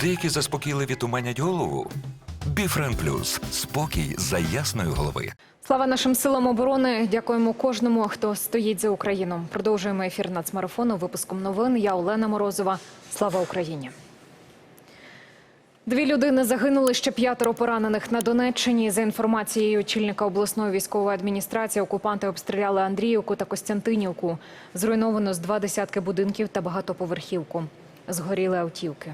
Деякі заспокійливі туманять голову. Біфрен Плюс спокій за ясної голови. Слава нашим силам оборони. Дякуємо кожному, хто стоїть за Україну. Продовжуємо ефір нацмарафону. Випуском новин. Я Олена Морозова. Слава Україні. Дві людини загинули ще п'ятеро поранених на Донеччині. За інформацією очільника обласної військової адміністрації, окупанти обстріляли Андріївку та Костянтинівку. Зруйновано з два десятки будинків та багатоповерхівку. Згоріли автівки.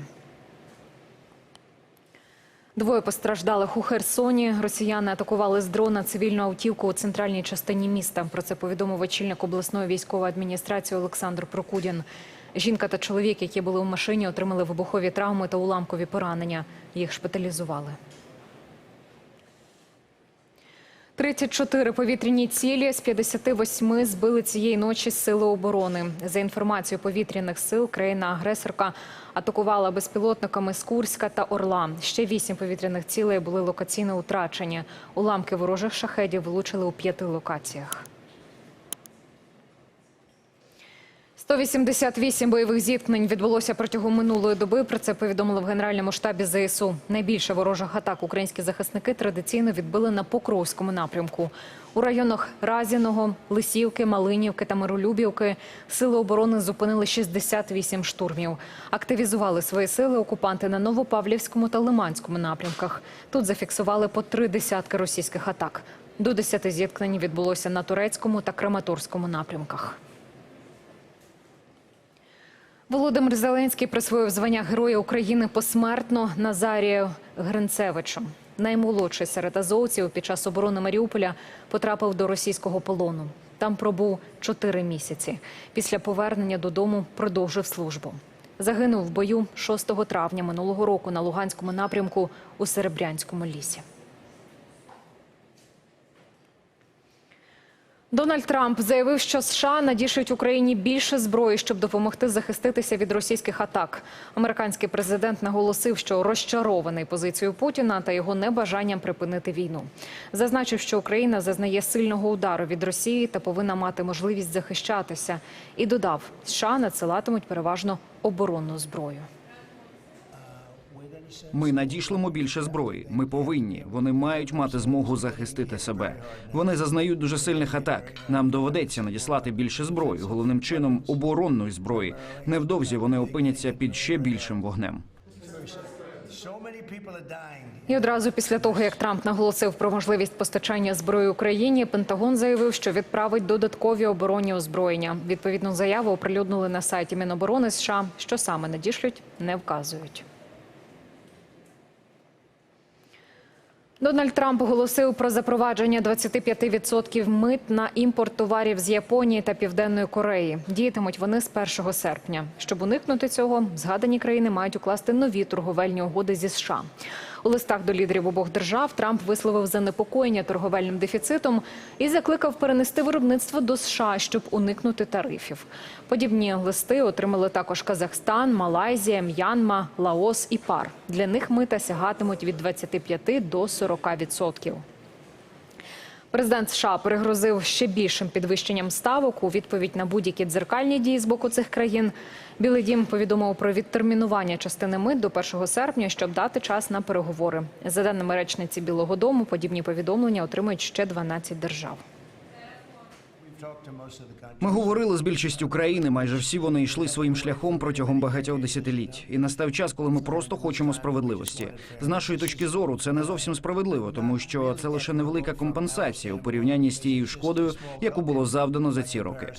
Двоє постраждалих у Херсоні. Росіяни атакували з дрона цивільну автівку у центральній частині міста. Про це повідомив очільник обласної військової адміністрації Олександр Прокудін. Жінка та чоловік, які були у машині, отримали вибухові травми та уламкові поранення. Їх шпиталізували. 34 повітряні цілі з 58 збили цієї ночі сили оборони. За інформацією повітряних сил, країна-агресорка атакувала безпілотниками з Курська та Орла. Ще вісім повітряних цілей були локаційно утрачені. Уламки ворожих шахедів влучили у п'яти локаціях. 188 бойових зіткнень відбулося протягом минулої доби. Про це повідомили в Генеральному штабі ЗСУ. Найбільше ворожих атак українські захисники традиційно відбили на Покровському напрямку. У районах Разіного, Лисівки, Малинівки та Миролюбівки сили оборони зупинили 68 штурмів. Активізували свої сили окупанти на Новопавлівському та Лиманському напрямках. Тут зафіксували по три десятки російських атак. До 10 зіткнень відбулося на турецькому та Краматорському напрямках. Володимир Зеленський присвоїв звання Героя України посмертно Назарію Гринцевичу. Наймолодший серед азовців під час оборони Маріуполя потрапив до російського полону. Там пробув чотири місяці. Після повернення додому продовжив службу. Загинув в бою 6 травня минулого року на Луганському напрямку у Серебрянському лісі. Дональд Трамп заявив, що США надішлють Україні більше зброї, щоб допомогти захиститися від російських атак. Американський президент наголосив, що розчарований позицією Путіна та його небажанням припинити війну. Зазначив, що Україна зазнає сильного удару від Росії та повинна мати можливість захищатися. І додав, США надсилатимуть переважно оборонну зброю. Ми надішлемо більше зброї. Ми повинні. Вони мають мати змогу захистити себе. Вони зазнають дуже сильних атак. Нам доведеться надіслати більше зброї, головним чином оборонної зброї. Невдовзі вони опиняться під ще більшим вогнем. І одразу після того, як Трамп наголосив про можливість постачання зброї Україні, Пентагон заявив, що відправить додаткові оборонні озброєння. Відповідну заяву оприлюднили на сайті Міноборони США. Що саме надішлють, не вказують. Дональд Трамп оголосив про запровадження 25% мит на імпорт товарів з Японії та Південної Кореї. Діятимуть вони з 1 серпня. Щоб уникнути цього, згадані країни мають укласти нові торговельні угоди зі США. У листах до лідерів обох держав Трамп висловив занепокоєння торговельним дефіцитом і закликав перенести виробництво до США, щоб уникнути тарифів. Подібні листи отримали також Казахстан, Малайзія, М'янма, Лаос і ПАР. Для них мита сягатимуть від 25 до 40%. Президент США перегрозив ще більшим підвищенням ставок у відповідь на будь-які дзеркальні дії з боку цих країн. Білий дім повідомив про відтермінування частини мит до 1 серпня, щоб дати час на переговори. За даними речниці Білого Дому, подібні повідомлення отримують ще 12 держав. Ми говорили з більшістю країни. Майже всі вони йшли своїм шляхом протягом багатьох десятиліть. І настав час, коли ми просто хочемо справедливості. З нашої точки зору, це не зовсім справедливо, тому що це лише невелика компенсація у порівнянні з тією шкодою, яку було завдано за ці роки.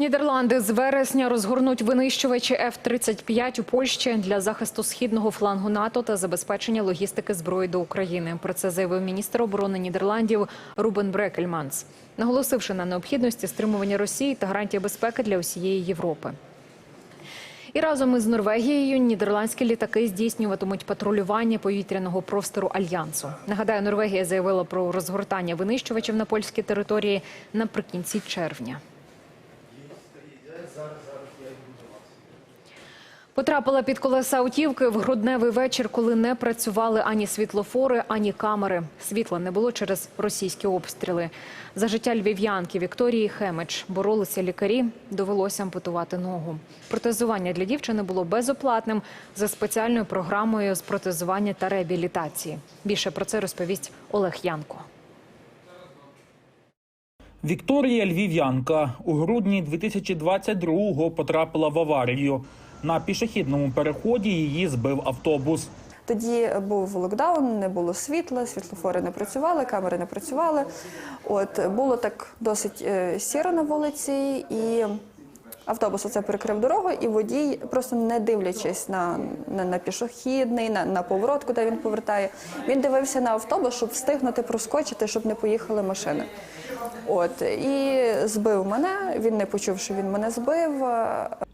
Нідерланди з вересня розгорнуть винищувачі F-35 у Польщі для захисту східного флангу НАТО та забезпечення логістики зброї до України. Про це заявив міністр оборони Нідерландів Рубен Брекельманс, наголосивши на необхідності стримування Росії та гарантії безпеки для усієї Європи. І разом із Норвегією нідерландські літаки здійснюватимуть патрулювання повітряного простору альянсу. Нагадаю, Норвегія заявила про розгортання винищувачів на польській території наприкінці червня. Потрапила під колеса автівки в грудневий вечір, коли не працювали ані світлофори, ані камери. Світла не було через російські обстріли. За життя львів'янки Вікторії Хемич боролися лікарі, довелося ампутувати ногу. Протезування для дівчини було безоплатним за спеціальною програмою з протезування та реабілітації. Більше про це розповість Олег Янко. Вікторія Львів'янка у грудні 2022-го потрапила в аварію. На пішохідному переході її збив автобус. Тоді був локдаун, не було світла, світлофори не працювали, камери не працювали. От було так досить е, сіро на вулиці, і автобус оце перекрив дорогу, і водій, просто не дивлячись на, на, на пішохідний, на, на поворот, куди він повертає, він дивився на автобус, щоб встигнути проскочити, щоб не поїхали машини. От і збив мене. Він не почув, що він мене збив.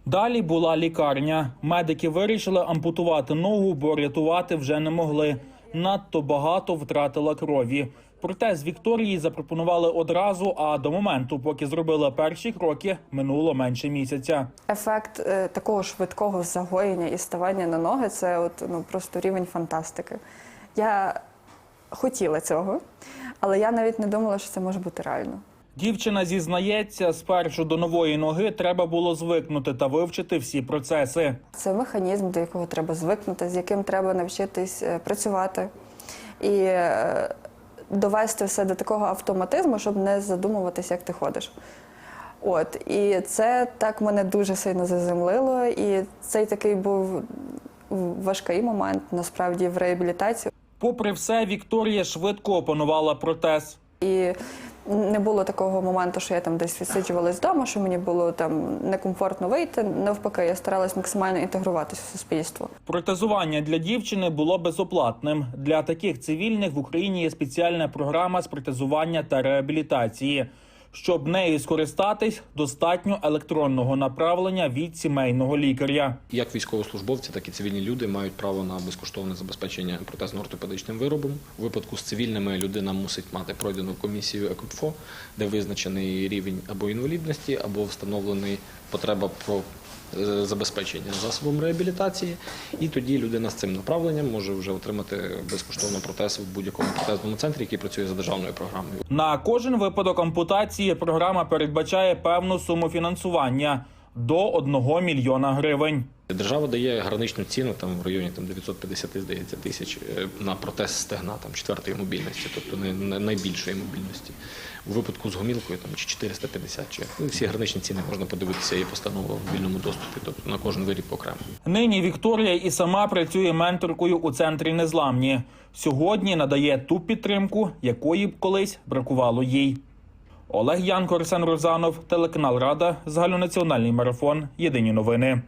Далі була лікарня. Медики вирішили ампутувати ногу, бо рятувати вже не могли. Надто багато втратила крові. Проте з Вікторії запропонували одразу. А до моменту, поки зробили перші кроки, минуло менше місяця. Ефект е, такого швидкого загоєння і ставання на ноги це от, ну, просто рівень фантастики. Я хотіла цього, але я навіть не думала, що це може бути реально. Дівчина зізнається, спершу до нової ноги треба було звикнути та вивчити всі процеси. Це механізм, до якого треба звикнути, з яким треба навчитись е, працювати і е, довести все до такого автоматизму, щоб не задумуватись, як ти ходиш. От і це так мене дуже сильно заземлило. І цей такий був важкий момент насправді в реабілітації. Попри все, Вікторія швидко опанувала протез. І не було такого моменту, що я там десь відсиджувалась вдома, що мені було там некомфортно вийти. Навпаки, я старалась максимально інтегруватися в суспільство. Протезування для дівчини було безоплатним. Для таких цивільних в Україні є спеціальна програма з протезування та реабілітації. Щоб нею скористатись, достатньо електронного направлення від сімейного лікаря. Як військовослужбовці, так і цивільні люди мають право на безкоштовне забезпечення протезно-ортопедичним виробом. У випадку з цивільними людина мусить мати пройдену комісію ЕКПФО, де визначений рівень або інвалідності, або встановлений потреба про забезпечення засобом реабілітації. І тоді людина з цим направленням може вже отримати безкоштовно протез в будь-якому протезному центрі, який працює за державною програмою. На кожен випадок ампутації програма передбачає певну суму фінансування до 1 мільйона гривень. Держава дає граничну ціну там в районі там 950, здається, тисяч е, на протез стегна там четвертої мобільності, тобто не, не найбільшої мобільності. У випадку з гомілкою там чи 450, чи ну, всі граничні ціни можна подивитися є постанова в вільному доступі, тобто на кожен виріб окремо. Нині Вікторія і сама працює менторкою у центрі незламні. Сьогодні надає ту підтримку, якої б колись бракувало їй. Олег Янко, Арсен Розанов, телеканал Рада, загальнонаціональний марафон. Єдині новини.